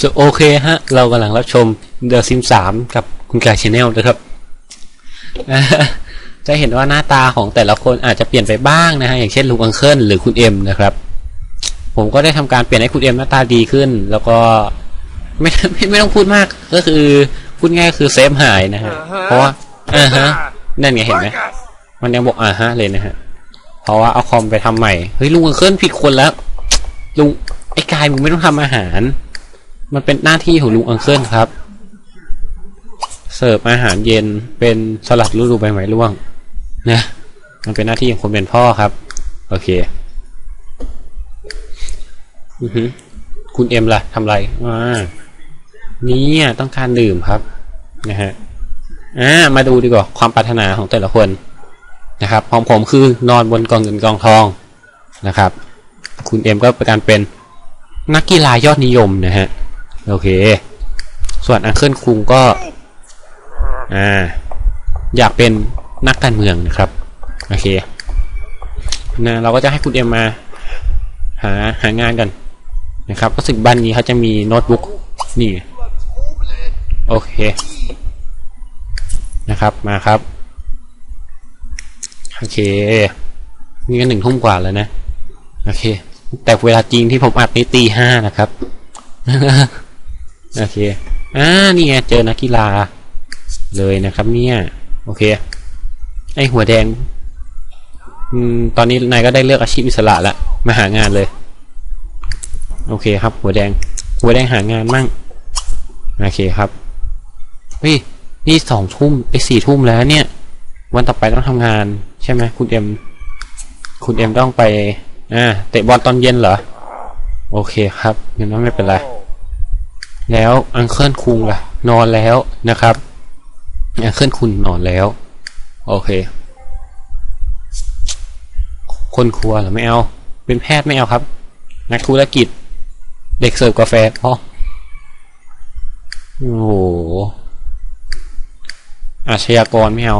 สโอเคฮะ เรากำลังรับชม The Sims 3 กับคุณกายชาแนลนะครับอ่าจะเห็นว่าหน้าตาของแต่ละคนอาจจะเปลี่ยนไปบ้างนะฮะ อย่างเช่นลุงอังเคิลหรือคุณเอ็มนะครับ ผมก็ได้ทำการเปลี่ยนให้คุณเอ็มหน้าตาดีขึ้น แล้วก็ไม่ไม่ไม่ต้องพูดมาก ก็คือพูดง่ายๆคือเซฟหายนะฮะ เพราะว่าอ่าฮะ นั่นไงเห็นไหม มันยังบอกอ่าฮะเลยนะฮะ เพราะว่าเอาคอมไปทำใหม่ เฮ้ยลุงอังเคิลผิดคนแล้ว ลุงไอ้กายมึงไม่ต้องทำอาหาร มันเป็นหน้าที่ของลุงอังเคิลครับ เสิร์ฟอาหารเย็นเป็นสลัดฤดูใบไม้ร่วงนะมันเป็นหน้าที่ของคนเป็นพ่อครับ โอเคอือฮึคุณเอ็มล่ะทำไรอ่านี่ต้องการดื่มครับนะฮะอ่ามาดูดีกว่าความปรารถนาของแต่ละคนนะครับของผมคือนอนบนกองเงินกองทองนะครับ คุณเอ็มก็เป็นการเป็นนักกีฬายอดนิยมนะฮะ โอเค ส่วนอังเคิลคุงก็อ่าอยากเป็นนักการเมืองนะครับโอเคนะเราก็จะให้คุณเอ็มมาหาหางานกันนะครับก็สึกบ้านนี้เขาจะมีโน้ตบุ๊กนี่โอเคนะครับมาครับโอเคนี่ก็หนึ่งทุ่มกว่าแล้วนะ โอเค แต่เวลาจริงที่ผมอัดนี่ตีห้านะครับ โอเค อ่า นี่ไง เจอนักกีฬา เลยนะครับ เนี่ย โอเค ไอหัวแดง อืม ตอนนี้นายก็ได้เลือกอาชีพอิสระล้วมาหางานเลย โอเคครับ หัวแดง หัวแดงหางานมั่ง โอเคครับเฮ้ยนี่สองทุ่มไปสี่ทุ่มแล้วเนี่ย วันต่อไปต้องทำงาน ใช่ไหมคุณเอ็ม คุณเอ็มต้องไป อ่า เตะบอลตอนเย็นเหรอ โอเคครับงั้นไม่เป็นไร แล้วอังเคิลคุงล่ะ นอนแล้วนะครับอังเคิลคุณนอนแล้ว โอเค คนครัวหรอไม่เอา เป็นแพทย์ไม่เอาครับ นักธุรกิจ เด็กเสิร์ฟกาแฟพ่อโอ้โหอาชญากรไม่เอา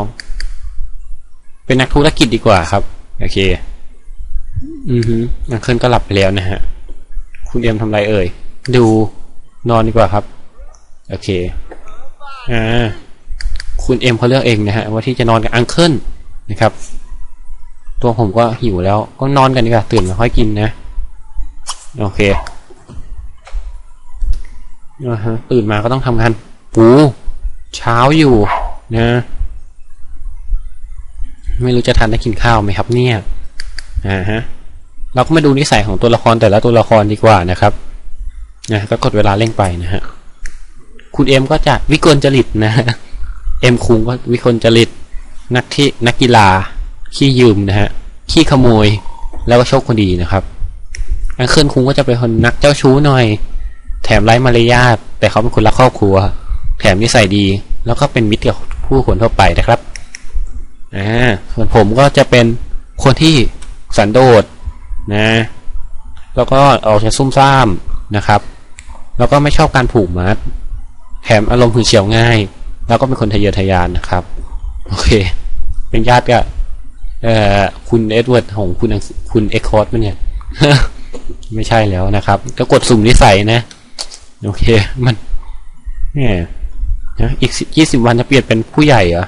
เป็นนักธุรกิจดีกว่าครับ โอเค อือฮึอังเคิลก็หลับไปแล้วนะฮะ คุณเอ็มทำไรเอ่ย ดู นอนดีกว่าครับ โอเคอ่าคุณเอ็มเขาเลือกเองนะฮะว่าที่จะนอนกับอังเคิลนะครับ ตัวผมก็หิวแล้วก็นอนกันดีกว่าตื่นมาค่อยกินนะโอเคอ่าฮะตื่นมาก็ต้องทำงานปูเช้าอยู่นะ ไม่รู้จะทันได้กินข้าวไหมครับเนี่ยอ่าฮะเราก็มาดูนิสัยของตัวละครแต่ละตัวละครดีกว่านะครับ นะก็กดเวลาเร่งไปนะฮะคุณเอ็มก็จะวิกลจริตนะฮะเอ็มคุงก็วิกลจริต นักที่นักกีฬา ขี้ยืมนะฮะขี้ขโมยแล้วก็โชคคนดีนะครับอังเคิลคุงก็จะเป็นคนนักเจ้าชู้หน่อย แถมไร้มารยาทแต่เขาเป็นคนรักครอบครัว แถมนิสัยดี แล้วก็เป็นมิตรกับผู้คนทั่วไปนะครับอ่าส่วนผมก็จะเป็นคนที่สันโดษนะ แล้วก็ออกจะซุ่มซ่ามนะครับ แล้วก็ไม่ชอบการผูกมัด แถมอารมณ์หึงเฉียวง่าย แล้วก็เป็นคนทะเยอทะยานนะครับ โอเค เป็นญาติกับคุณเอ็ดเวิร์ดของคุณคุณเอ็กคอร์ดมั้ยเนี่ย ไม่ใช่แล้วนะครับก็กดสุ่มนิสัยนะ โอเค มันเนี่ยอีกยี่สิบวันจะเปลี่ยนเป็นผู้ใหญ่เหรอ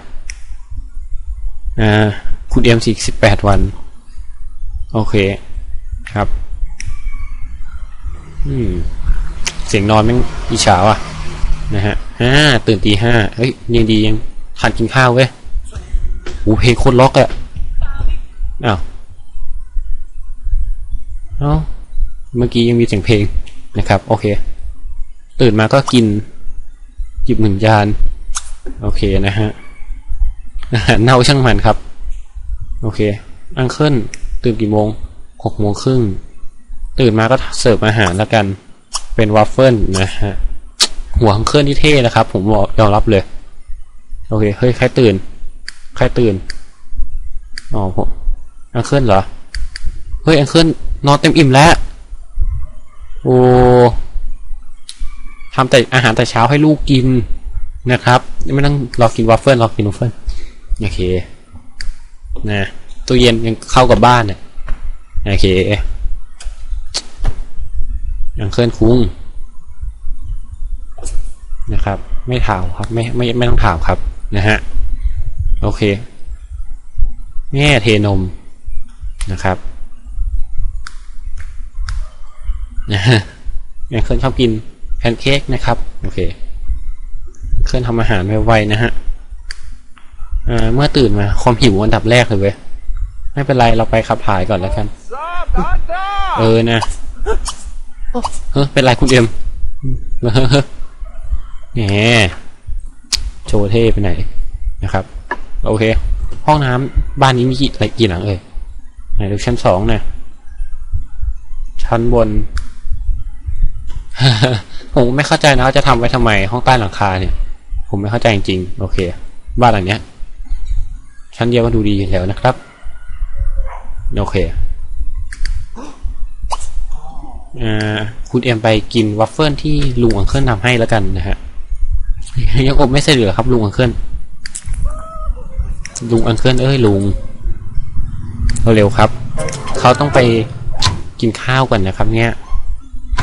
อ่าคุณเอ็มสี่สิบแปดวัน โอเคครับ อืม เสียงนอนแม่งอีเช้าอะนะฮะอ่าตื่นตีห้าเฮ้ยยังดียังทานกินข้าวเว้ยโอ้เพลงโคตรล็อกอะอ้าวเอ้าเมื่อกี้ยังมีเสียงเพลงนะครับ โอเค ตื่นมาก็กินหยิบหนึ่งจานโอเคนะฮะอาหารเน่าช่างมันครับ โอเค อังเคิลตื่นกี่โมงหกโมงครึ่ง ตื่นมาก็เสิร์ฟอาหารแล้วกัน เป็นวัฟเฟิลนะฮะหัวของเคลื่อนที่เท่นะครับ ผมบอกยอมรับเลย โอเคเฮ้ยใครตื่น ใครตื่นอ๋อผมอังเคิลเหรอเฮ้ยอังเคิลนอนเต็มอิ่มแล้วโอ้ทำแต่อาหารแต่เช้าให้ลูกกินนะครับไม่ต้องรอกินวัฟเฟิลรอกินวัฟเฟิลโอเคนะตู้เย็นยังเข้ากับบ้านเนี่ยโอเค อังเคิลคุ้งนะครับ ไม่ถามครับ ไม่ไม่ไม่ต้องถามครับนะฮะโอเคแม่เทนมนะครับนะฮะอย่างเคยชอบกินแพนเค้กนะครับโอเค เคยทำอาหารไวๆนะฮะเมื่อตื่นมาความหิวอันดับแรกเลยเว้ยไม่เป็นไรเราไปขับถ่ายก่อนแล้วกัน เออนะ เฮ้เป็นไรคุณเอ็มแหมโชว์เท่ไปไหนนะครับ โอเค ห้องน้ำบ้านนี้มีกี่อะไรกี่หลังเอ่ยไหนดูชั้นสองหนะชั้นบนผมไม่เข้าใจนะว่าจะทำไว้ทำไม ห้องใต้หลังคาเนี่ย ผมไม่เข้าใจจริงๆโอเค บ้านหลังเนี้ยชั้นเดียวก็ดูดีแล้วนะครับ โอเค คุณเอ็มไปกินวัฟเฟิลที่ลุงอังเคิลทำให้แล้วกันนะฮะยังอบไม่เสร็จเหรอครับลุงอังเคิลลุงอังเคิลเอ้ยลุงเร็วๆครับ เขาต้องไปกินข้าวก่อนนะครับ เนี่ย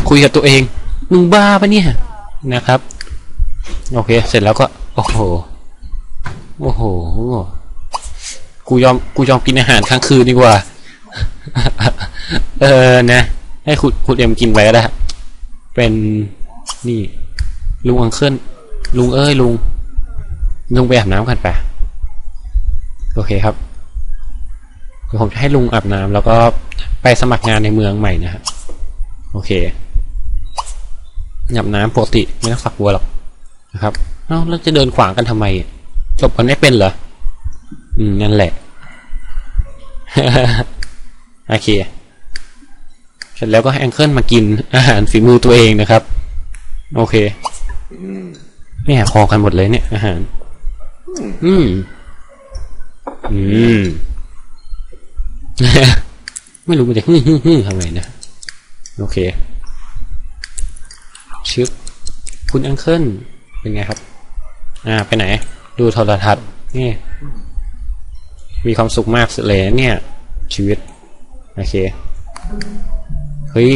คุยกับตัวเองมึงบ้าปะเนี่ยนะครับ โอเค เสร็จแล้วก็ โอ้โหโอ้โหกูยอมกูยอมกินอาหารค้างคืนดีกว่า เออนะ ให้คุณคุณเอ็มกินไปก็ได้เป็นนี่ ลุงอังเคิลลุงเอ้ยลุง ลุงไปอาบน้ำกันไปโอเคครับเดี๋ยวผมจะให้ลุงอาบน้ำแล้วก็ไปสมัครงานในเมืองใหม่นะครับโอเคอาบน้ำปกติไม่ต้องฝักบัวหรอกนะครับเอ้าแล้วจะเดินขวางกันทำไมจบกันไม่เป็นเหรออืมนั่นแหละโอเค เสร็จแล้วก็ให้แองเคิลมากินอาหารฝีมือตัวเองนะครับ โอเคไม่ยพอกันหมดเลยเนี่ย อาหาร อืม อืม ไม่รู้มันจะฮึ่ฮึ่ทำไมนะ โอเค ชึบ คุณแองเคิลเป็นไงครับ อ่า ไปไหน ดูโทรทัศน์นี่มีความสุขมากสเลยเนี่ย ชีวิต โอเค ฮ้ย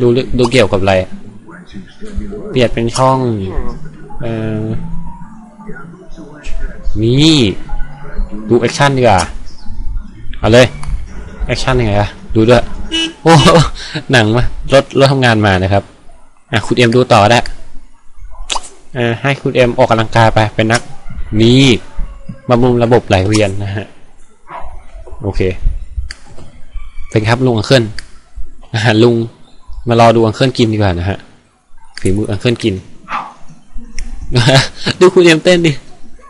ดูเรื่องดูเกี่ยวกับอะไรเปลี่ยนเป็นช่อง เอ่อนี่ดูแอคชั่นดีกว่าเอาเลยแอคชั่นยังไงอะดูด้วย โอ้หนังมารถรถทำงานมานะครับ อะคุณเอ็มดูต่อได้อ่าให้คุณเอ็มออกกำลังกายไปเป็นนัก นี่บำรุงระบบไหลเวียนนะฮะ โอเค เป็นครับลุงอังเคิล อาหารลุง มารอดูอังเคิลกินดีกว่านะฮะฝีมืออังเคิลกิน ดูคุณเอ็มเต้นดิ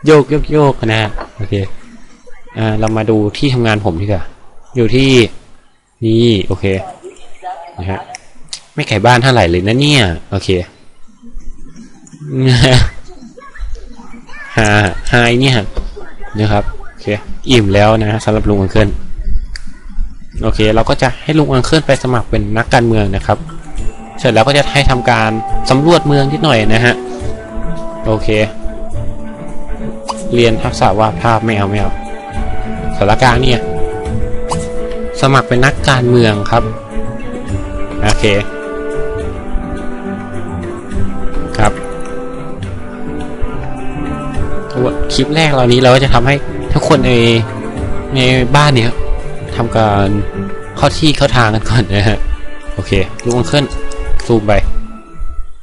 โยกโยกโยกนะฮะโอเค อ่า เรามาดูที่ทำงานผมดีกว่า อยู่ที่นี่โอเค นะฮะ ไม่ไก่บ้านเท่าไหร่เลยนะเนี่ย โอเคฮาฮายเนี่ยนะครับ โอเค อิ่มแล้วนะสำหรับลุงอังเคิล โอเค เราก็จะให้ลุงอังเคิลไปสมัครเป็นนักการเมืองนะครับ เสร็จแล้วก็จะให้ทำการสำรวจเมืองนิดหน่อยนะฮะ โอเค เรียนทักษะวาดภาพไม่เอาไม่เอาสารกลางเนี่ย สมัครเป็นนักการเมืองครับ โอเค ครับคลิปแรกเรานี้เราก็จะทำให้ทุกคนในในบ้านเนี่ย ทำการเข้าที่เข้าทางกันก่อนนะฮะ โอเคลุงอังเคิลซูมไป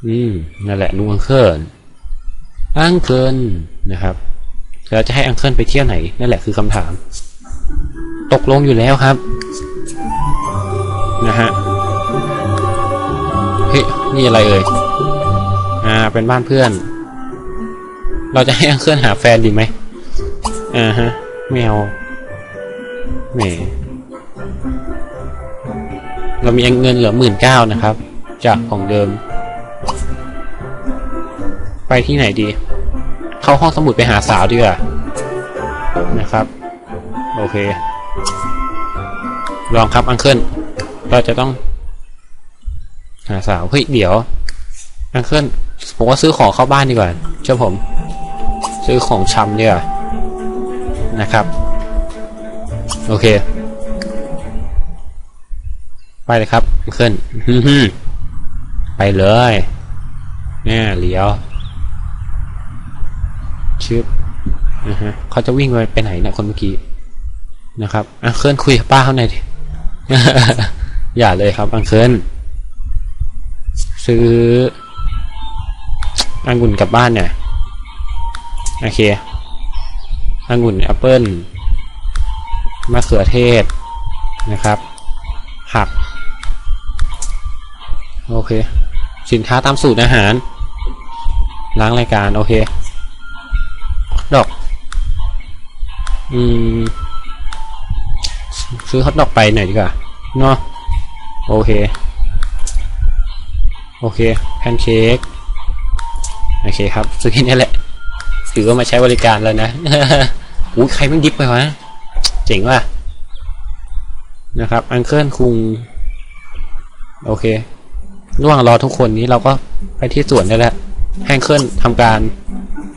อืมนั่นแหละลุงอังเคิลอังเคิลนะครับเราจะให้อังเคิลไปเที่ยวไหน นั่นแหละคือคำถาม ตกลงอยู่แล้วครับ นะฮะเฮ้ยนี่อะไรเอ่ยอ่า เป็นบ้านเพื่อน เราจะให้อังเคิลหาแฟนดีไหมอ่าฮะไม่เอาแหม เรามีเงินเหลือหมื่นเก้านะครับ จากของเดิม ไปที่ไหนดี เข้าห้องสมุดไปหาสาวดีกว่านะครับ โอเค ลองครับอังเคิลเราจะต้อง หาสาว เฮ้ย เดี๋ยว อังเคิลผมว่าซื้อของเข้าบ้านดีกว่าเชื่อผม ซื้อของชำดีกว่านะครับ โอเค ไปเลยครับอังเคิลไปเลยเนี่ยเลี้ยวชึบนะฮะเขาจะวิ่งไปไปไหนเนี่ยคนเมื่อกี้นะครับอังเคิลคุยกับป้าเขาหน่อยดิอย่าเลยครับอังเคิลซื้ออังุ่นกลับบ้านเนี่ยโอเคองุ่นแอปเปิลมะเขือเทศนะครับผัก โอเค สินค้าตามสูตรอาหาร ล้างรายการ โอเค ดอก อืม ซื้อฮอทดอกไปหน่อยดีกว่า เนาะ โอเค โอเค แพนเค้ก โอเคครับ ซื้อแค่นี้แหละ ถือว่ามาใช้บริการแล้วนะอู้ใครมันดิฟไปวะ เจ๋งว่ะ นะครับ อังเคิลคุง โอเค ระหว่างรอทุกคนนี้เราก็ไปที่สวนได้แล้วแฮงเคิลทำการ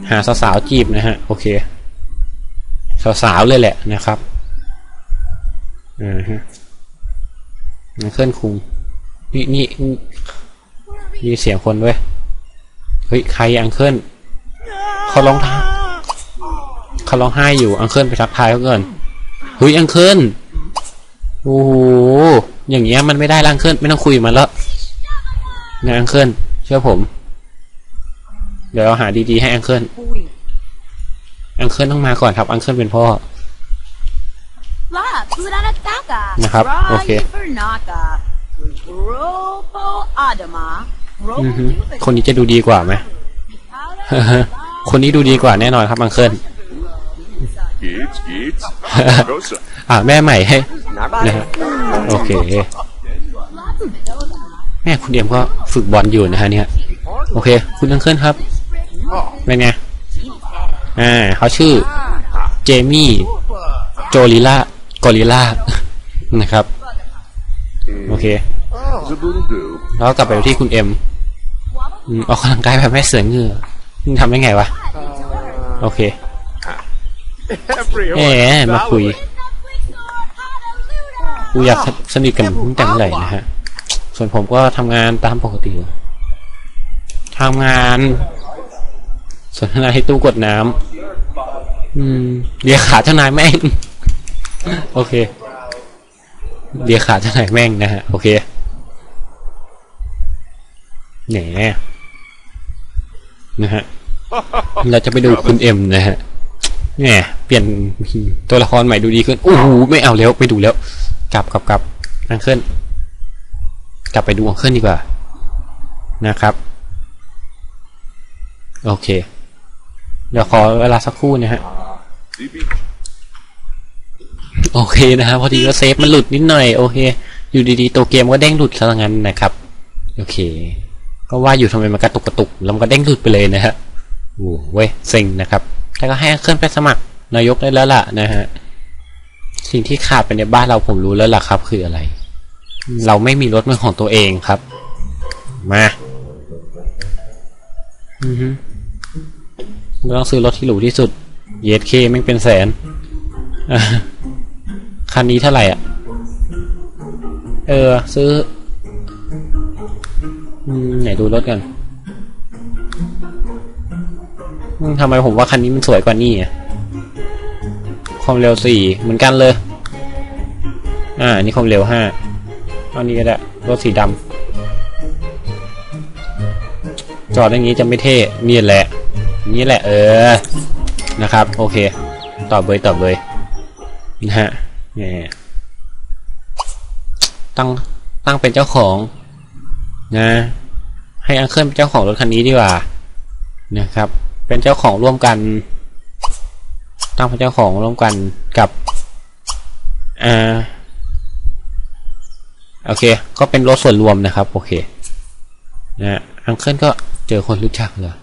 หาสาวๆจีบนะฮะ โอเค สาวๆเลยแหละนะครับอ่าฮะแฮงเคิลคุงนี่นี่มีเสียงคนเว้ยเฮ้ยใครอังเคิลเขาร้องท้าเขาร้องไห้อยู่อังเคิลไปทักทายเขาเกินเฮ้ยอังเคิลโอ้โหอย่างเงี้ยมันไม่ได้ละอังเคิลไม่ต้องคุยมันแล้ว นะอังเคิลเชื่อผม เดี๋ยวเราหาดีๆให้อังเคิลอังเคิลต้องมาก่อนครับอังเคิลเป็นพ่อ La Puranataka. นะครับ โอเค Bernaka. Ropo Adama. อือฮึคนนี้จะดูดีกว่าไหมคนนี้ดูดีกว่าแน่นอนครับอังเคิล Geets, geets. Rosa. อ่าแม่ใหม่ให้นะฮะโอเค แม่คุณเอ็มก็ฝึกบอลอยู่นะฮะเนี่ย โอเค คุณอังเคิลครับเป็นไงอ่าเขาชื่อ เจมี่โจลิล่ากอริล่านะครับ โอเค Zaboodle doo. แล้วกลับไปที่คุณเอ็มอืมออกกำลังกายแบบแม่เสือเหงื่อมึงทำได้ไงวะ โอเค Every แหมมาคุย กูอยากสนิทกับมึงแต่เมื่อไหร่นะฮะ ส่วนผมก็ทำงานตามปกติทำงานสนทนาให้ตู้กดน้ำอืมเลียขาเจ้านายแม่ง โอเคเลียขาเจ้านายแม่งนะฮะ โอเคแหนนะฮะ เราจะไปดูคุณเอ็มนะฮะแหมเปลี่ยนตัวละครใหม่ดูดีขึ้นโอ้โหไม่เอาแล้วไปดูแล้ว กลับกลับกลับอังเคิล กลับไปดูอังเคิลดีกว่านะครับ โอเค เดี๋ยวขอเวลาสักครู่นะฮะโอเคนะฮะพอดีว่าเซฟมันหลุดนิดหน่อย โอเค อยู่ดีๆตัวเกมก็เด้งหลุดซะงั้นนะครับ โอเค ก็ว่าอยู่ทำไมมันกระตุกกระตุกแล้วมันก็เด้งหลุดไปเลยนะฮะโอ้เว้ยเซ็งนะครับแต่ก็ให้เคลื่อนไปสมัครนายกได้แล้วล่ะนะฮะสิ่งที่ขาดไปในบ้านเราผมรู้แล้วล่ะครับ คืออะไร เราไม่มีรถเป็นของตัวเองครับ มาอือฮึเราต้องซื้อรถที่หรูที่สุด เยสเคแม่งเป็นแสนอะคันนี้เท่าไหร่อะ เออ ซื้ออืมไหนดูรถกันอืมทำไมผมว่าคันนี้มันสวยกว่านี่อะ ความเร็วสี่เหมือนกันเลย อ่า นี่ความเร็วห้าเอานี้ก็ได้รถสีดำจอดอย่างนี้จะไม่เท่นี่แหละนี่แหละ เออนะครับ โอเค ตอบเลยตอบเลยนะฮะเนี่ยตั้งตั้งเป็นเจ้าของ นะ ให้อังเคิลเป็นเจ้าของรถคันนี้ดีกว่านะครับ เป็นเจ้าของร่วมกัน ตั้งเป็นเจ้าของร่วมกันกับอ่า โอเค ก็เป็นรถส่วนรวมนะครับ โอเคนะอังเคิลก็เจอคนรู้จักเลย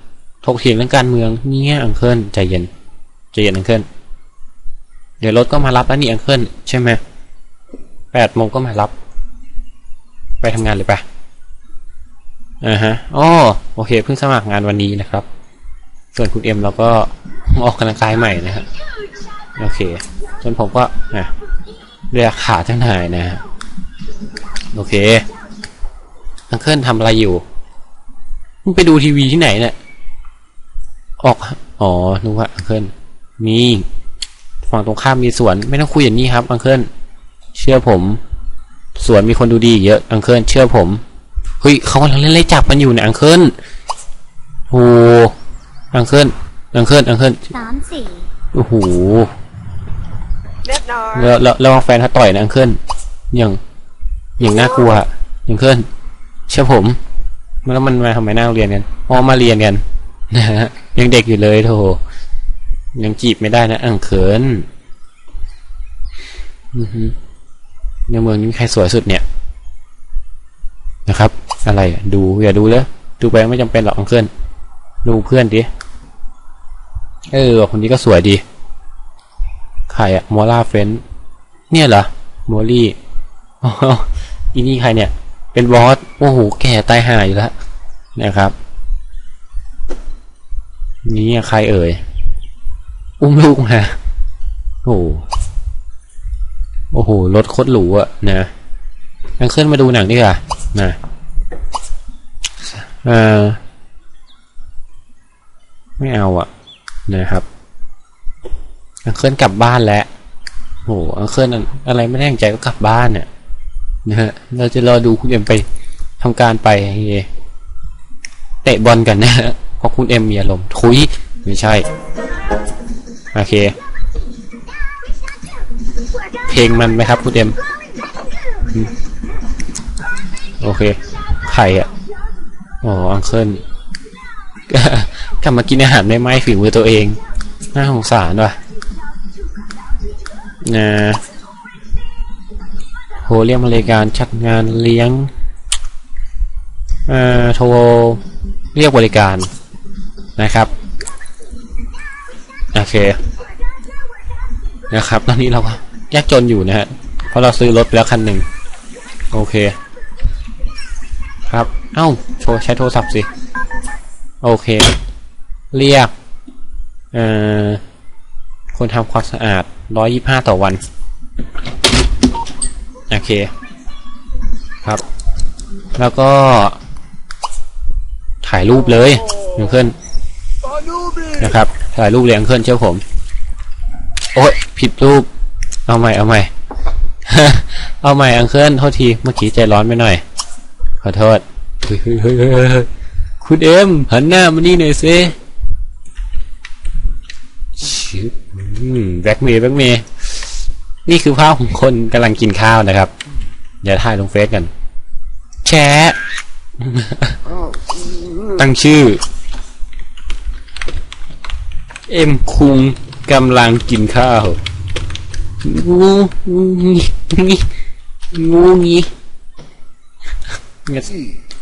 ถกเถียงเรื่องการเมืองเนี่ยอังเคิลใจเย็นใจเย็นอังเคิลเดี๋ยวรถก็มารับแล้วนี่อังเคิลใช่ไหมแปดโมงก็มารับ ไปทำงานเลยปะอ่าฮะอ๋อโอเค เพิ่งสมัครงานวันนี้นะครับ ส่วนคุณเอ็มเราก็ออกกำลังกายใหม่นะฮะโอเค ส่วนผมก็อะเรียกขาเจ้านายนะฮะ โอเคอังเคิลทำอะไรอยู่มึงไปดูทีวีที่ไหนเนี่ยออกอ๋อนึกว่าอังเคิลมีฝั่งตรงข้ามมีสวน ไม่ต้องคุยอย่างนี้ครับอังเคิลเชื่อผม สวนมีคนดูดีอีกเยอะอังเคิลเชื่อผมเฮ้ยเขากำลังเล่นไล่จับมันอยู่เนี่ยอังเคิลโอ้อังเคิลอังเคิลอังเคิลสามสี่โอ้โหเล็บน้อยแล้วแล้วแล้วแฟนเขาต่อยนะอังเคิลอย่าง อย่างน่ากลัวอะอังเคิลเชื่อผมแล้วมันมาทำไมน้าโรงเรียนกันอ๋อมาเรียนกันนะฮะยังเด็กอยู่เลยโธ่ยังจีบไม่ได้นะอังเคิลอือฮึในเมืองนี้ใครสวยสุดเนี่ย นะครับ อะไรดูอย่าดูเลยดูไปไม่จำเป็นหรอกอังเคิลดูเพื่อนดิเออคนนี้ก็สวยดีใครอะมอล่าเฟนเนี่ยเหรอมอลลี่ อีนี่ใครเนี่ย เป็นบอสโอ้โหแก่ตายห่าอยู่แล้วนะครับ นี่ใครเอ่ย อุ้มลูกมาโอ้โหโอ้โหรถโคตรหรูอะนะยังขึ้นมาดูหนังดีกว่านะเออไม่เอาอะนะครับอังเคิลกลับบ้านแล้วโหอังเคิลอะไรไม่แน่ใจก็กลับบ้านเนี่ย นะฮะเราจะรอดูคุณเอ็มไปทำการไปเตะบอลกันนะฮะเพราะคุณเอ็มมีอารมณ์ทุยไม่ใช่ โอเค เพลงมันไหมครับคุณเอ็มโอเคใครอะอ๋ออังเคิลกลับมากินอาหารไม่ไหมฝีมือตัวเอง น่าสงสารว่ะนะ โทรเรียกมาเลยการจัดงานเลี้ยงโทรเรียกบริการนะครับโอเคนะครับ ตอนนี้เราก็ยากจนอยู่นะฮะเพราะเราซื้อรถไปแล้วคันหนึ่งโอเค ครับเอ้าโชว์ใช้โทรศัพท์สิ โอเค เรียกเอ่อคนทำความสะอาดร้อยยี่ห้าต่อวัน โอเคครับ แล้วก็ ถ่ายรูปเลยเพื่อนนะครับ ถ่ายรูปเลี้ยงเพื่อนเชื่อผม โอ๊ยผิดรูป เอาใหม่เอาใหม่เอาใหม่อังเคิลโทษทีเมื่อกี้ใจร้อนไปหน่อย ขอโทษคุณเอ็มหันหน้ามานี่หน่อยสิชิบแบ็กเมย์แบ็กเมย์ นี่คือภาพของคนกำลังกินข้าวนะครับเดี๋ยวถ่ายลงเฟซกัน แชะตั้งชื่อ เอ็มคุงกำลังกินข้าวงูงี้งี้งูงี้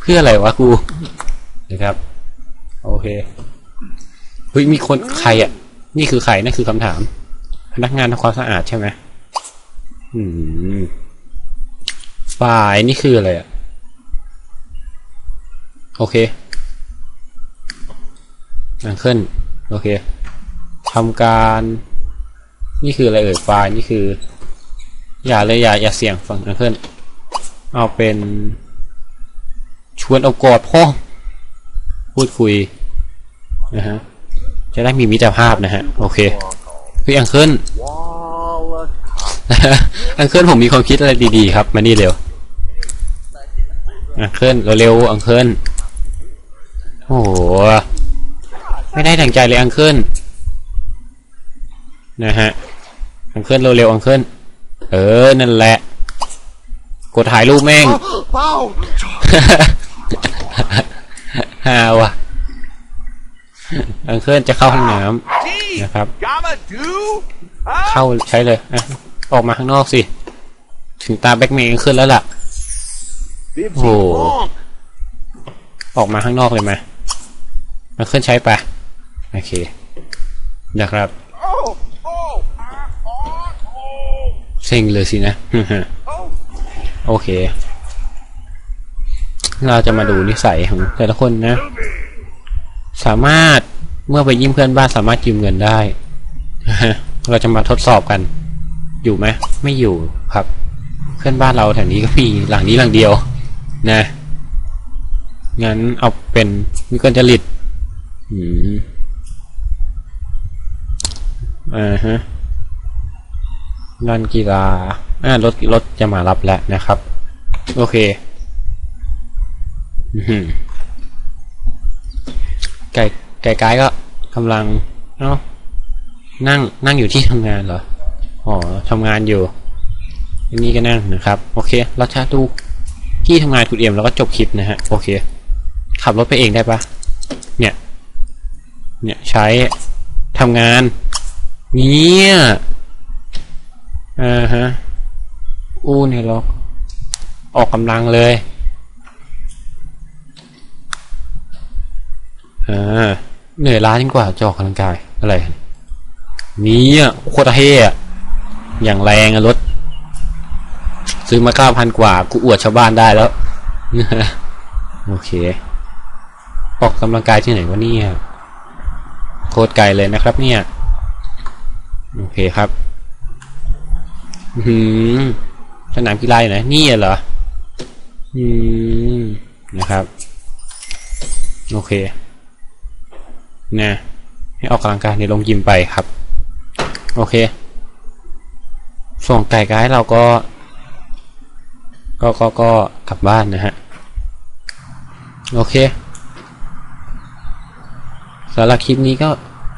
เพื่ออะไรวะกูนะครับ โอเคเฮ้ยมีคนใครอะ นี่คือใครนั่นคือคำถาม พนักงานทำความสะอาดใช่ไหม อืมฝ่ายนี่คืออะไรอะโอเคอังเคิลโอเคทำการ นี่คืออะไรเอ่ยไฟล์นี่คือ อย่าเลยอย่าอย่าเสี่ยงฟังอังเคิลเอาเป็น ชวนเอากอดพ่อพูดคุยนะฮะจะได้มีมิตรภาพนะฮะ โอเคพี่อังเคิล อังเคิลผมมีความคิดอะไรดีๆครับ มานี่เร็ว อังเคิลเร็วๆอังเคิลโอ้โห ไม่ได้ดังใจเลยอังเคิลนะฮะ อังเคิลเร็วๆอังเคิลเออ นั่นแหละ กดถ่ายรูปแม่งฮาวะอังเคิลจะเข้าห้องน้ำนะครับ Gamma do? เข้าใช้เลย อะออกมาข้างนอกสิ ถึงตาแบ็กเมย์อังเคิลแล้วล่ะ Bibsy Oh. Bonk. ออกมาข้างนอกเลยไหมมันเคลื่อนใช้ปะโอเค นะครับ Oh, oh, ah, oh, oh, เซ็งเลยสินะ oh. โอเค เราจะมาดูนิสัยของแต่ละคนนะ สามารถเมื่อไปยิ้มเพื่อนบ้านสามารถยืมเงินได้ เราจะมาทดสอบกัน อยู่ไหมไม่อยู่ครับเพื่อนบ้านเราแถวนี้ก็มีหลังนี้หลังเดียว นะงั้นเอาเป็นวิกลจริตอืมอ่าฮะงานกีฬาอ่ารถรถจะมารับแล้วนะครับ โอเคอือหือไก่ไก่ไก่ก็กำลังเอ้านั่งนั่งอยู่ที่ทำงานเหรอ อ๋อทำงานอยู่อันนี้ก็นั่งนะครับ โอเค เราจะดูที่ทำงานคุณเอ็มแล้วก็จบคลิปนะฮะ โอเค ขับรถไปเองได้ปะเนี่ย เนี่ยใช้ทำงาน เนี่ยอ่าฮะ อู้เนี่ยเราออกกำลังเลยอ่าเหนื่อยล้ายิ่งกว่าจะออกกำลังกายอะไร นี่ยโคตรเท่อะ อย่างแรงอะรถ ซื้อมาเก้าพันกว่า กูอวดชาวบ้านได้แล้ว โอเค ออกกำลังกายที่ไหนวะเนี่ยโคตรไกลเลยนะครับ เนี่ย โอเคครับหือสนามกีฬาอยู่ไหนนี่เหรออืมนะครับ โอเคนะให้ออกกำลังกายในโรงยิมไปครับ โอเค ส่งไก่ไก่เราก็ ก็ก็ก็กลับบ้านนะฮะ โอเคสำหรับคลิปนี้ก็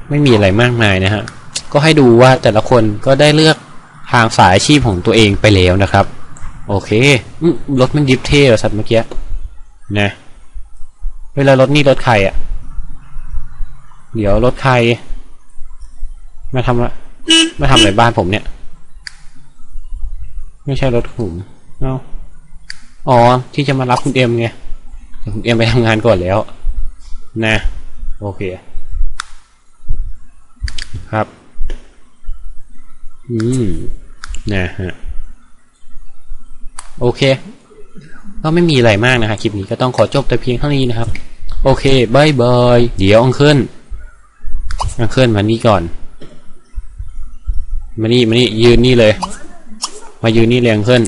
ไม่มีอะไรมากมายนะฮะ ก็ให้ดูว่าแต่ละคนก็ได้เลือกทางสายอาชีพของตัวเองไปแล้วนะครับ โอเครถมันดิฟเท่สัตว์เมื่อกี้นะเวลารถนี่รถใครอะ่ะ เดี๋ยวรถใครมาทำละมาทำอะไรบ้านผมเนี่ย ไม่ใช่รถผมเอาอ๋อ ที่จะมารับคุณเอ็มไงคุณเอ็มไปทำงานก่อนแล้ว นะ โอเค ครับ อืม นะฮะ โอเค ก็ไม่มีอะไรมากนะฮะคลิปนี้ก็ต้องขอจบแต่เพียงเท่านี้นะครับ โอเคบายบาย เดี๋ยวอังเคิลอังเคิลมานี่ก่อน มานี่มานี่ยืนนี่เลย มายืนนี่เลยอังเคิล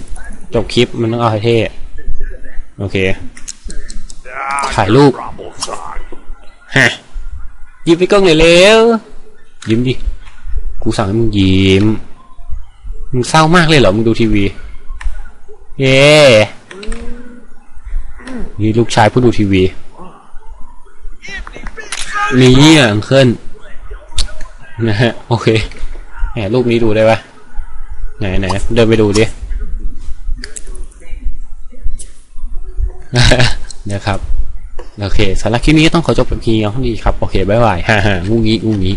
จบคลิปมันต้องเอาให้เท่ โอเค ถ่ายรูปฮะยิ้มไปกล้องเลยเร็วยิ้มดิ กูสั่งให้มึงยิ้ม มึงเศร้ามากเลยเหรอ มึงดูทีวี เย้นี่ลูกชายผู้ดูทีวีนี่อะอังเคิลนะฮะ โอเคแหมรูปนี้ดูได้ปะ ไหนไหนเดินไปดูดินะครับ โอเคสำหรับคลิปนี้ต้องขอจบแบบนี้เอาเท่านี้ครับ โอเค บ๊ายบายฮ่าฮ่างูงี้งูงี้